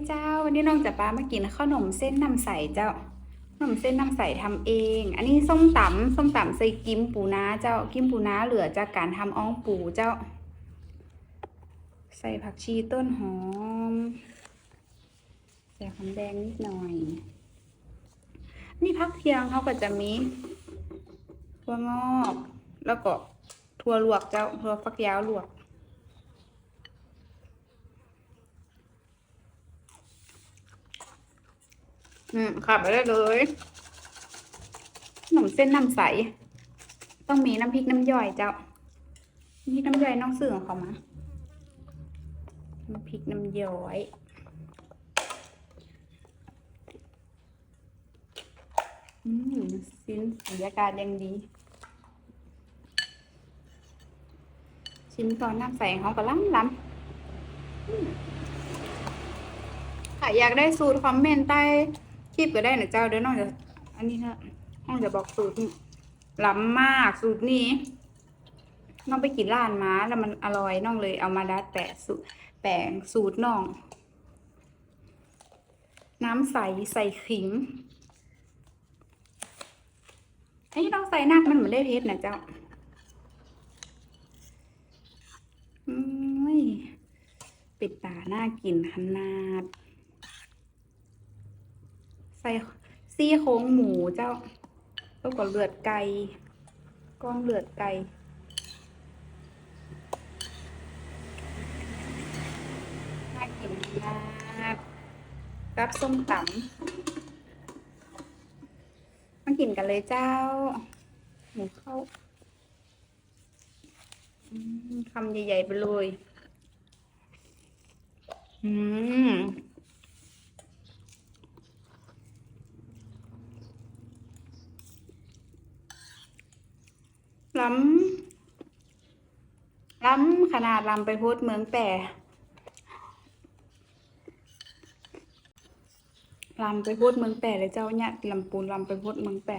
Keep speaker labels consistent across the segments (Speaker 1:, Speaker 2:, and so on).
Speaker 1: วัสดีเจ้า วันนี้น้องจะปามากินข้าวหนมเส้นน้ำใสเจ้าขนมเส้นน้ำใสทำเอง อันนี้ส้มตำส้มตำใส่กิมปูนาเจ้ากิมปูนาเหลือจากการทำอ้องปูเจ้า ใส่ผักชีต้นหอมใส่หอมแดงนิดหน่อย นี่พักเที่ยงเขาก็จะมีถั่วงอก แล้วก็ถั่วลวกเจ้าถั่วฟักยาวลวก อืมขับไปได้เลยขนมเส้นน้ำใส ต้องมีน้ำพริกน้ำย่อยเจ้าน้ำพริกน้ำย่อยน้องซื้อของเขามาน้ำพริกน้ำย่อยอืมสิ้นบรรยากาศยังดี ชิ้นตอนน้ำใสงเขาก็ล้ำล้ำอืมค่ะอยากได้สูตรคอมเมนต์ใต้ คลิปก็ได้นะเจ้าเดี๋ยวน้องจะอันนี้นะน้องจะบอกสูตรนี่ล้ำมากสูตรนี้น้องไปกินร้านมาแล้วมันอร่อยน้องเลยเอามาดัดแปะสูตรแปลงสูตรน้อง น้ำใสใส่ขิงไอ้ต้องใส่นักมันเหมือนได้เพชรนะเจ้าอืมปิดตาหน้ากินขนาด ใส่ซี่โครงหมูเจ้า แล้วก็เลือดไก่ก้อนเลือดไก่น่ากินมากกับส้มตำมากินกันเลยเจ้า หมูเข้าคำใหญ่ๆไปเลย อืม ล้ำ ล้ำข นาดล้ำไปโพดเมืองแปรลำไปโพดเมืองแปรเลยเจ้าเนี่ยลำปูนลำไปโพดเมืองแปร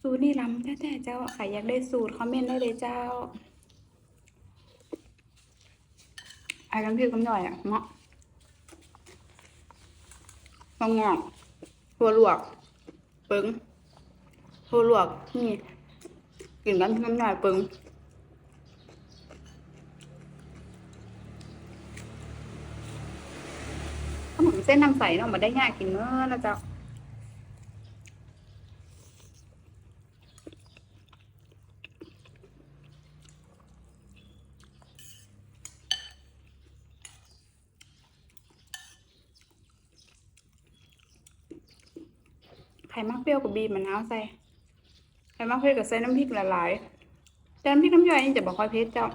Speaker 1: สูตรนี่ลำแท้ๆเจ้าใครอยากได้สูตรคอมเมนต์ได้เลยเจ้าไอ้กันพี่กันหน่อยอะเนาะมะงอกถั่วลวกปึ้งถั่วลวกนี่กินกันพี่กันหน่อยปึ้ง ขนมเส้นน้ำใสเนาะมาได้ง่ายกินเมื่อนะจ๊ะไข่มากเปรี้ยวกับบีบมะนาวใส่ไข่มากเผ็ดกับใส่น้ำพริกละลายแต่น้ำพริกน้ำย่อยนี่จะบอกค่อยเผ็ดเจ้า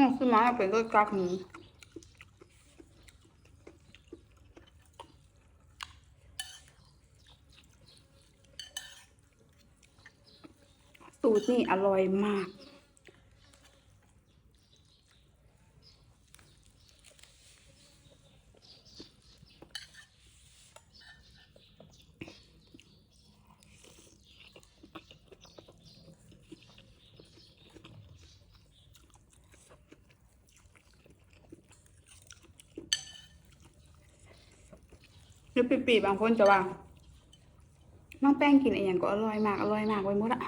Speaker 1: อืมคือมาเป็นรสกากหมูสูตรนี่อร่อยมาก รือปีๆบางคนจะว่าน้องแป้งกินอะไรอย่างก็อร่อยมากอร่อยมากไว้หมดอะ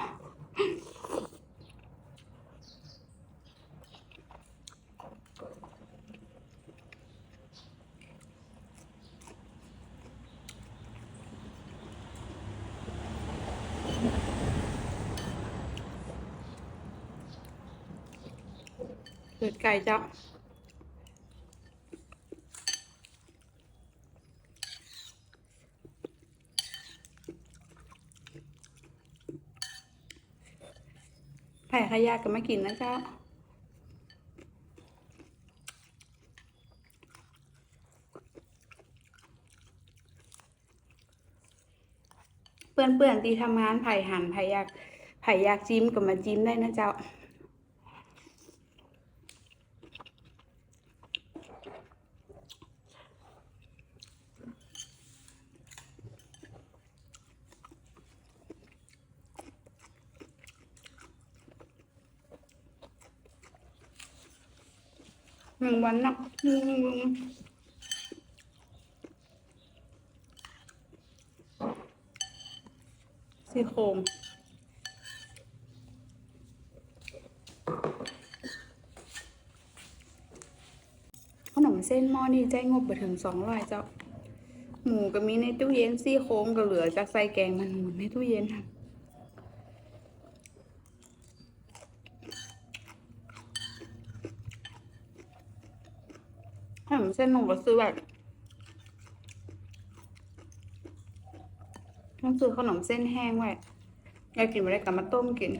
Speaker 1: เลือดไก่เจ้า ไผ่ขยะก็ไม่กินนะเจ้าเปื่อนเปื่อนๆตีทำงานไผ่หันไผ่อยากไผ่อยากจิ้มก็มาจิ้มได้นะเจ้า หนึ่งวันนะหนึ่งซี่โครงขนมเส้นหม้อนี่ใจงบไปถึงสองร้อยเจ้า หมูก็มีในตู้เย็นซี่โครงก็เหลือจากใส่แกงมันหมุนในตู้เย็นค่ะ ขนมเส้นหนูก็ซื้อแบบต้องซื้อขนมเส้นแห้งไว้อยากกินอะไรก็มาต้มกิน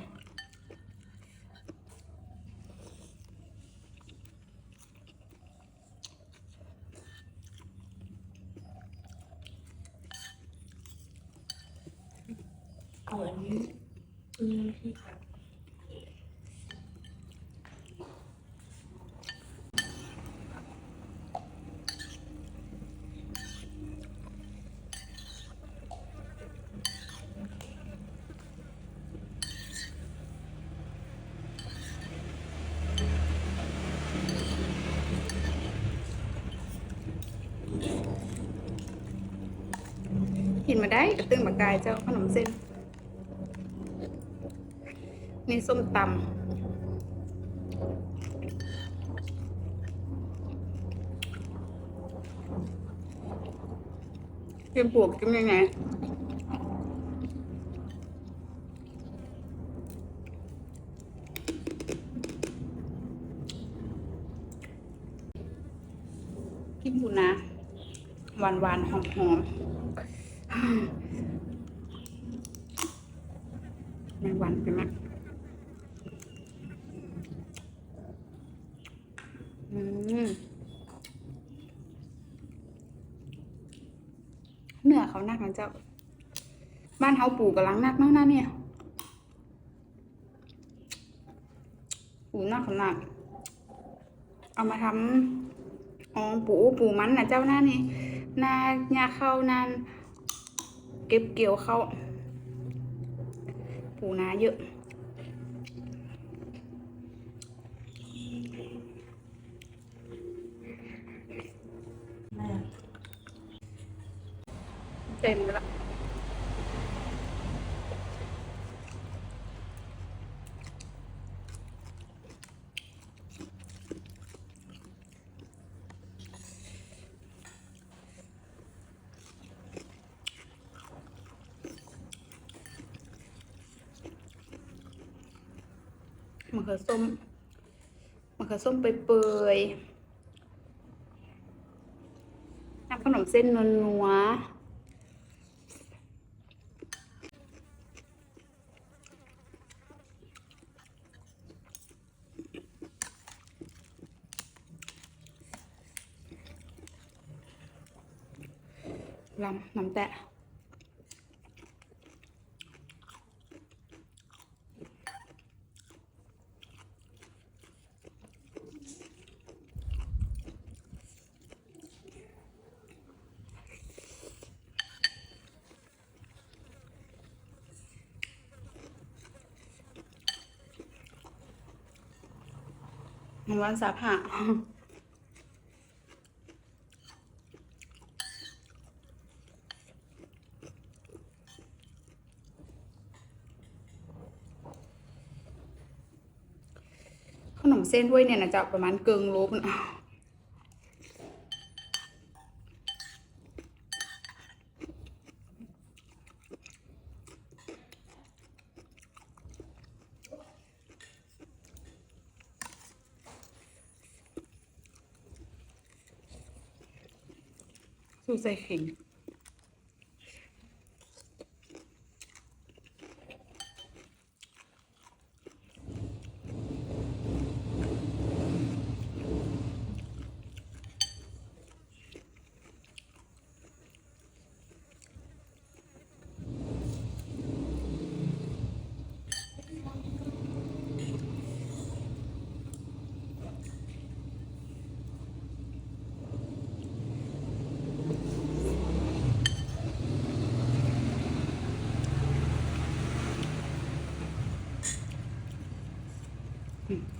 Speaker 2: เอาอันนี้อืมที่
Speaker 1: มาได้กระตึงมากายเจ้าขนมเส้นนี่ส้มตำกินปวกกินยังไงกินปูนาหวานหวานหอมหอม ๆไม่หวานไปมากอืมเนื้อเขานักนะเจ้า บ้านเฮาปลูกกำลังนักเนาะนะเนี่ยปลูกนักขนาดเอามาทำอ๋อปูปูมันนะเจ้าหน้านี่หน้าหญ้าเข้านาน ก็บเกี่ยวเข้าปูนาเยอะ
Speaker 2: แม่
Speaker 1: เต็มแล้วะเขือส้มมะเขือส้มเปื่อยๆน้ำขนมเส้นนัวๆลำน้ำแตะ มันวันสาผ่าขนมเส้นด้วยเนี่ยนะจะประมาณเกิงโลปนะสูใส่ขิงอืมคน แบบ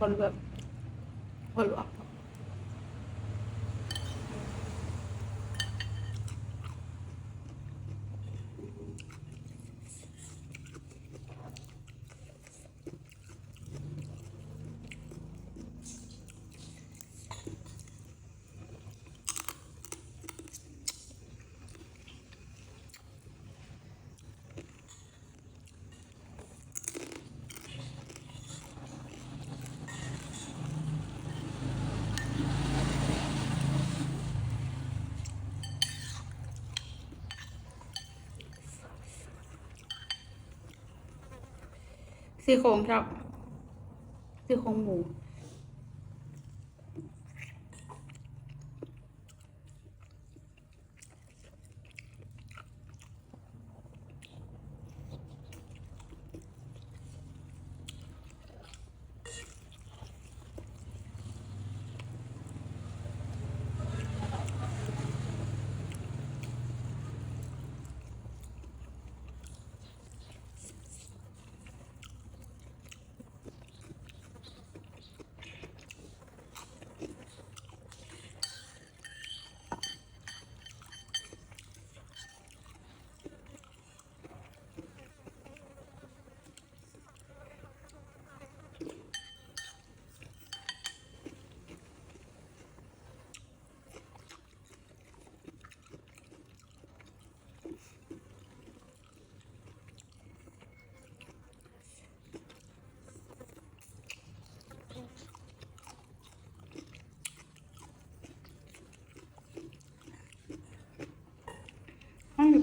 Speaker 1: คน ซี่โครงครับซี่โครงหมู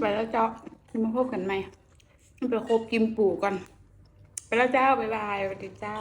Speaker 1: ไปแล้วเจ้ามาพบกันไหมไปคบกิมปู่ก่อน ไปแล้วเจ้า บ๊ายบายสวัสดีเจ้า